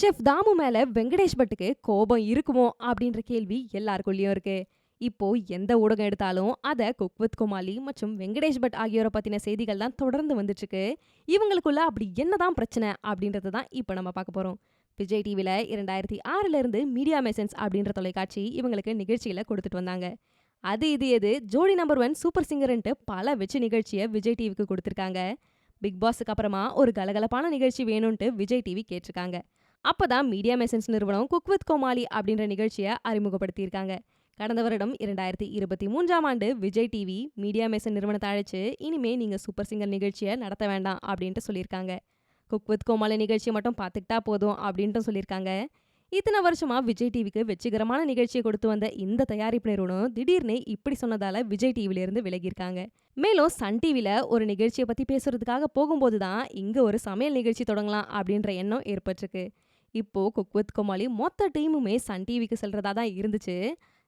Chef Damu மேல வெங்கடேஷ் பட்டுக்கு கோபம் இருக்குமோ அப்படின்ற கேள்வி எல்லாருக்குள்ளயும் இருக்கு. இப்போ எந்த ஊடகம் எடுத்தாலும் அத குக் வித் கோமாளி மற்றும் வெங்கடேஷ் பட் ஆகியோரை பத்தின செய்திகள் தான் தொடர்ந்து வந்துட்டு இருக்கு இவங்களுக்குள்ள அப்படி என்னதான் பிரச்சனை அப்படின்றத தான் இப்போ நம்ம பார்க்க போறோம். விஜய் டிவில இரண்டாயிரத்தி ஆறுல இருந்து மீடியா மெசன்ஸ் அப்படின்ற தொலைக்காட்சி இவங்களுக்கு நிகழ்ச்சிகளை கொடுத்துட்டு வந்தாங்க. அது இது எது? ஜோடி நம்பர் ஒன் சூப்பர் சிங்கர்ன்ட்டு பல வெச்சு நிகழ்ச்சியை விஜய் டிவிக்கு கொடுத்துருக்காங்க. பிக் பாஸுக்கு அப்புறமா ஒரு கலகலப்பான நிகழ்ச்சி வேணும்ன்ட்டு விஜய் டிவி கேட்டிருக்காங்க. அப்பதான் மீடியா மெசன்ஸ் நிறுவனம் குக் வித் கோமாளி அப்படின்ற நிகழ்ச்சியை அறிமுகப்படுத்தியிருக்காங்க. கடந்த வருடம் இரண்டாயிரத்தி இருபத்தி மூன்றாம் ஆண்டு விஜய் டிவி மீடியா மெசன் நிறுவனத்தை அழைச்சு இனிமே நீங்க சூப்பர் சிங்கர் நிகழ்ச்சியை நடத்த வேண்டாம் அப்படின்ட்டு சொல்லியிருக்காங்க. குக் வித் கோமாளி நிகழ்ச்சியை மட்டும் பார்த்துக்கிட்டா போதும் அப்படின்ட்டு சொல்லியிருக்காங்க. இத்தனை வருஷமா விஜய் டிவிக்கு வெற்றிகரமான நிகழ்ச்சியை கொடுத்து வந்த இந்த தயாரிப்பு நிறுவனம் திடீர்னு இப்படி சொன்னதால விஜய் டிவில இருந்து விலகியிருக்காங்க. மேலும் சன் டிவில ஒரு நிகழ்ச்சியை பத்தி பேசுறதுக்காக போகும்போது தான் இங்க ஒரு சமையல் நிகழ்ச்சி தொடங்கலாம் அப்படின்ற எண்ணம் ஏற்பட்டிருக்கு. இப்போ குக் வித் கோமாளி மொத்த டீமுமே சன் டிவிக்கு செல்றதா தான் இருந்துச்சு.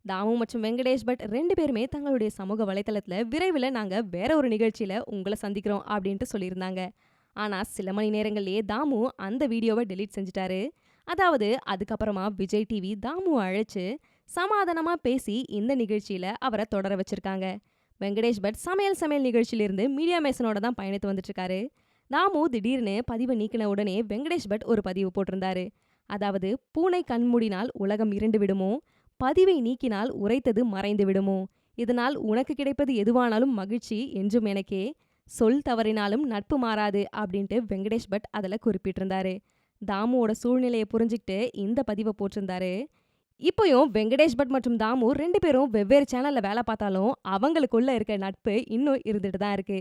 தாமு மற்றும் வெங்கடேஷ் பட் ரெண்டு பேருமே தங்களுடைய சமூக வலைத்தளத்துல விரைவில் நாங்க வேற ஒரு நிகழ்ச்சியில உங்களை சந்திக்கிறோம் அப்படின்ட்டு சொல்லியிருந்தாங்க. ஆனா சில மணி நேரங்கள்லயே தாமு அந்த வீடியோவை டெலீட் செஞ்சுட்டாரு. அதாவது அதுக்கப்புறமா விஜய் டிவி தாமு அழைச்சு சமாதானமா பேசி இந்த நிகழ்ச்சியில அவரை தொடர வச்சிருக்காங்க. வெங்கடேஷ் பட் சமையல் சமையல் நிகழ்ச்சியிலிருந்து மீடியா மேசனோட தான் பயணித்து வந்துட்டு இருக்காரு திடீர்னு பதிவை நீக்கின உடனே வெங்கடேஷ் பட் ஒரு பதிவு போட்டிருந்தாரு. அதாவது பூனை கண்மூடினால் உலகம் இருண்டு விடுமோ? பதிவை நீக்கினால் உரைத்தது மறைந்து விடுமோ? இதனால் உனக்கு கிடைப்பது எதுவானாலும் மகிழ்ச்சி என்றும் எனக்கே. சொல் தவறினாலும் நட்பு மாறாது அப்படின்ட்டு வெங்கடேஷ் பட் அதில் குறிப்பிட்டிருந்தாரு. தாமுவோட சூழ்நிலையை புரிஞ்சுக்கிட்டு இந்த பதிவை போட்டிருந்தாரு. இப்போயும் வெங்கடேஷ் பட் மற்றும் தாமு ரெண்டு பேரும் வெவ்வேறு சேனல்ல வேலை பார்த்தாலும் அவங்களுக்குள்ள இருக்க நட்பு இன்னும் இருந்துட்டு தான் இருக்கு.